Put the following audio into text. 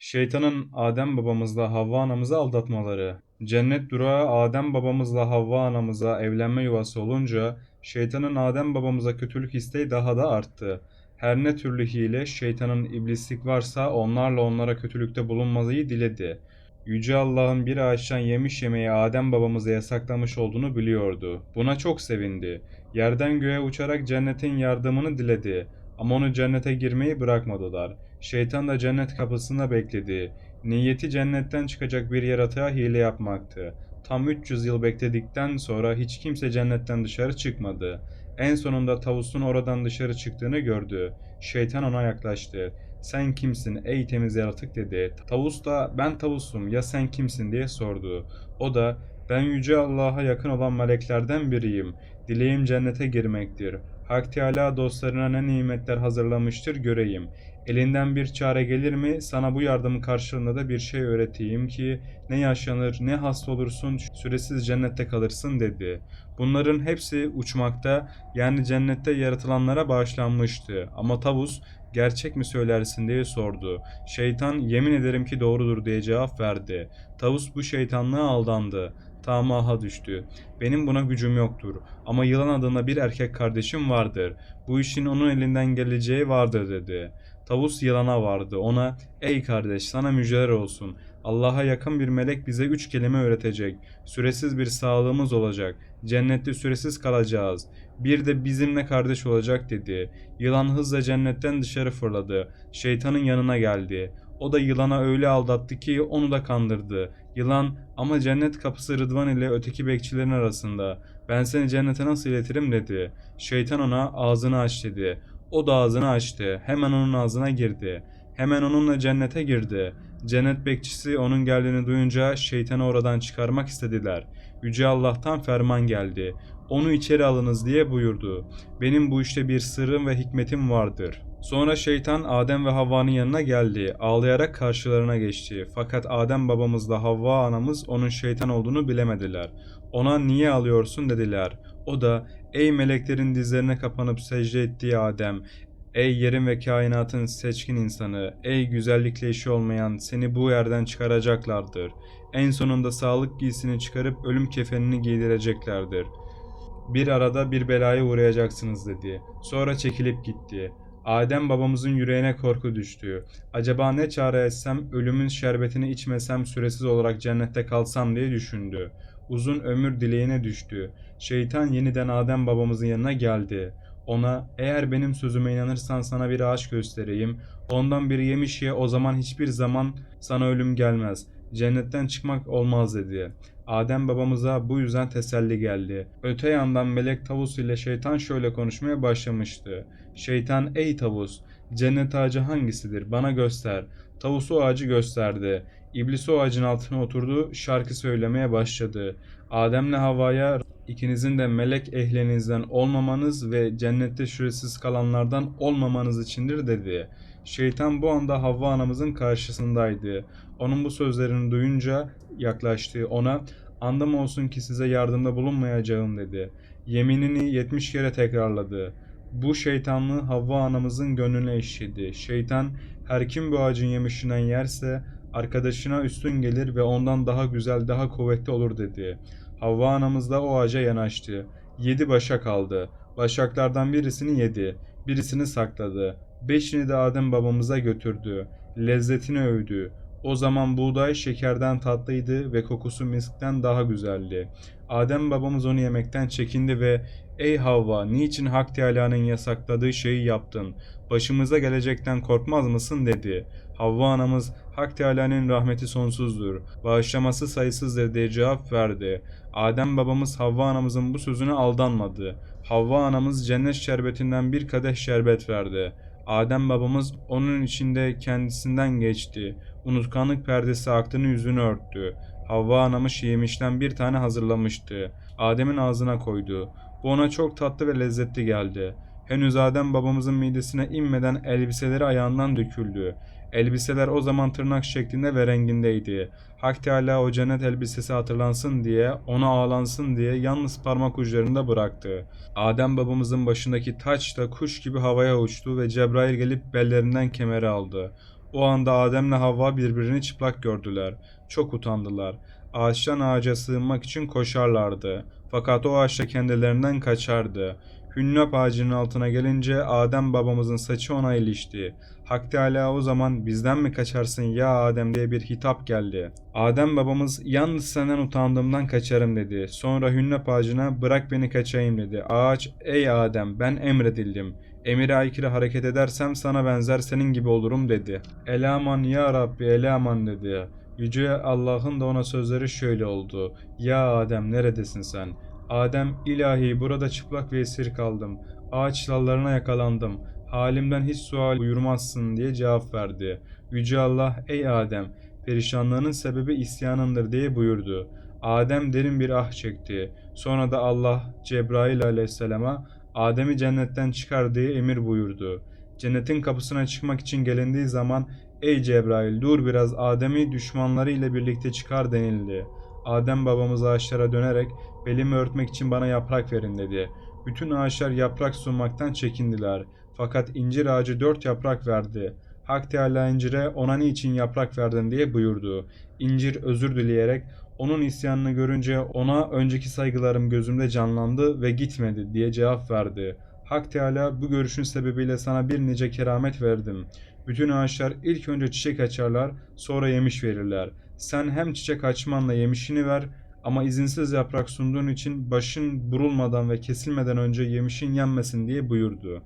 Şeytanın Adem babamızla Havva anamızı aldatmaları. Cennet durağı Adem babamızla Havva anamıza evlenme yuvası olunca şeytanın Adem babamıza kötülük isteği daha da arttı. Her ne türlü hile, şeytanın iblislik varsa onlarla onlara kötülükte bulunmayı diledi. Yüce Allah'ın bir ağaçtan yemiş yemeği Adem babamıza yasaklamış olduğunu biliyordu. Buna çok sevindi. Yerden göğe uçarak cennetin yardımını diledi. Ama onu cennete girmeyi bırakmadılar. Şeytan da cennet kapısında bekledi. Niyeti cennetten çıkacak bir yaratığa hile yapmaktı. Tam 300 yıl bekledikten sonra hiç kimse cennetten dışarı çıkmadı. En sonunda tavusun oradan dışarı çıktığını gördü. Şeytan ona yaklaştı. Sen kimsin ey temiz yaratık dedi. Tavus da ben tavusum ya sen kimsin diye sordu. O da ben yüce Allah'a yakın olan meleklerden biriyim. Dileğim cennete girmektir. Hak Teala dostlarına ne nimetler hazırlamıştır göreyim. Elinden bir çare gelir mi sana bu yardımın karşılığında da bir şey öğreteyim ki ne yaşanır ne hasta olursun süresiz cennette kalırsın dedi. Bunların hepsi uçmakta yani cennette yaratılanlara bağışlanmıştı ama tavus gerçek mi söylersin diye sordu. Şeytan yemin ederim ki doğrudur diye cevap verdi. Tavus bu şeytanlığa aldandı. Tamaha düştü. Benim buna gücüm yoktur. Ama yılan adında bir erkek kardeşim vardır. Bu işin onun elinden geleceği vardır dedi. Tavus yılana vardı. Ona ey kardeş sana müjdeler olsun. Allah'a yakın bir melek bize üç kelime öğretecek. Süresiz bir sağlığımız olacak. Cennette süresiz kalacağız. Bir de bizimle kardeş olacak dedi. Yılan hızla cennetten dışarı fırladı. Şeytanın yanına geldi. O da yılana öyle aldattı ki onu da kandırdı. Yılan ama cennet kapısı Rıdvan ile öteki bekçilerin arasında. Ben seni cennete nasıl iletirim dedi. Şeytan ona ağzını aç dedi. O da ağzını açtı. Hemen onun ağzına girdi. Hemen onunla cennete girdi. Cennet bekçisi onun geldiğini duyunca şeytanı oradan çıkarmak istediler. Yüce Allah'tan ferman geldi. Onu içeri alınız diye buyurdu. Benim bu işte bir sırrım ve hikmetim vardır. Sonra şeytan Adem ve Havva'nın yanına geldi. Ağlayarak karşılarına geçti. Fakat Adem babamızla Havva anamız onun şeytan olduğunu bilemediler. Ona niye alıyorsun dediler. O da ey meleklerin dizlerine kapanıp secde ettiği Adem, Ey yerin ve kainatın seçkin insanı, ey güzellikle işi olmayan seni bu yerden çıkaracaklardır. En sonunda sağlık giysini çıkarıp ölüm kefenini giydireceklerdir. Bir arada bir belaya uğrayacaksınız dedi. Sonra çekilip gitti. Adem babamızın yüreğine korku düştü. Acaba ne çare etsem, ölümün şerbetini içmesem süresiz olarak cennette kalsam diye düşündü. Uzun ömür dileğine düştü. Şeytan yeniden Adem babamızın yanına geldi. Ona eğer benim sözüme inanırsan sana bir ağaç göstereyim. Ondan bir yemiş ye o zaman hiçbir zaman sana ölüm gelmez. Cennetten çıkmak olmaz dedi. Adem babamıza bu yüzden teselli geldi. Öte yandan melek tavus ile şeytan şöyle konuşmaya başlamıştı. Şeytan ey tavus cennet ağacı hangisidir bana göster. Tavus o ağacı gösterdi. İblis o ağacın altına oturdu şarkı söylemeye başladı. Ademle Havva'ya ikinizin de melek ehlinizden olmamanız ve cennette şüresiz kalanlardan olmamanız içindir dedi. Şeytan bu anda Havva anamızın karşısındaydı. Onun bu sözlerini duyunca yaklaştı. Ona andım olsun ki size yardımda bulunmayacağım dedi. Yeminini yetmiş kere tekrarladı. Bu şeytanlığı Havva anamızın gönlüne işledi. Şeytan her kim bu ağacın yemişinden yerse arkadaşına üstün gelir ve ondan daha güzel, daha kuvvetli olur dedi. Havva anamız da o ağaca yanaştı. Yedi başak aldı. Başaklardan birisini yedi, birisini sakladı. Beşini de Adem babamıza götürdü. Lezzetini övdü. O zaman buğday şekerden tatlıydı ve kokusu miskten daha güzeldi. Adem babamız onu yemekten çekindi ve ''Ey Havva, niçin Hak Teala'nın yasakladığı şeyi yaptın? Başımıza gelecekten korkmaz mısın?'' dedi. Havva anamız Hak Teala'nın rahmeti sonsuzdur. Bağışlaması sayısızdır diye cevap verdi. Adem babamız Havva anamızın bu sözüne aldanmadı. Havva anamız cennet şerbetinden bir kadeh şerbet verdi. Adem babamız onun içinde kendisinden geçti. Unutkanlık perdesi aktığını yüzünü örttü. Havva anamız yemişten bir tane hazırlamıştı. Adem'in ağzına koydu. Bu ona çok tatlı ve lezzetli geldi. Henüz Adem babamızın midesine inmeden elbiseleri ayağından döküldü. Elbiseler o zaman tırnak şeklinde ve rengindeydi. Hak Teala o cennet elbisesi hatırlansın diye, ona ağlansın diye yalnız parmak uçlarında bıraktı. Adem babamızın başındaki taç da kuş gibi havaya uçtu ve Cebrail gelip bellerinden kemeri aldı. O anda Adem'le Havva birbirini çıplak gördüler. Çok utandılar. Ağaçtan ağaca sığınmak için koşarlardı. Fakat o ağaçta kendilerinden kaçardı. Hünnap ağacının altına gelince Adem babamızın saçı ona ilişti. Hak Teala o zaman bizden mi kaçarsın ya Adem diye bir hitap geldi. Adem babamız yalnız senden utandığımdan kaçarım dedi. Sonra hünnap ağacına bırak beni kaçayım dedi. Ağaç ey Adem ben emredildim. Emire aykırı hareket edersem sana benzer senin gibi olurum dedi. Elaman ya Rabbi elaman dedi. Yüce Allah'ın da ona sözleri şöyle oldu. Ya Adem neredesin sen? Adem ilahi burada çıplak ve esir kaldım. Ağaç dallarına yakalandım. Halimden hiç sual buyurmazsın diye cevap verdi. Yüce Allah ey Adem perişanlığının sebebi isyanındır diye buyurdu. Adem derin bir ah çekti. Sonra da Allah Cebrail aleyhisselama Adem'i cennetten çıkar diye emir buyurdu. Cennetin kapısına çıkmak için gelindiği zaman ey Cebrail dur biraz Adem'i düşmanları ile birlikte çıkar denildi. Adem babamız ağaçlara dönerek belimi örtmek için bana yaprak verin dedi. Bütün ağaçlar yaprak sunmaktan çekindiler. Fakat incir ağacı dört yaprak verdi. Hak Teala incire ona niçin yaprak verdin diye buyurdu. İncir özür dileyerek onun isyanını görünce ona önceki saygılarım gözümde canlandı ve gitmedi diye cevap verdi. Hak Teala bu görüşün sebebiyle sana bir nice keramet verdim. Bütün ağaçlar ilk önce çiçek açarlar, sonra yemiş verirler. Sen hem çiçek açmanla yemişini ver ama izinsiz yaprak sunduğun için başın burulmadan ve kesilmeden önce yemişin yenmesin diye buyurdu.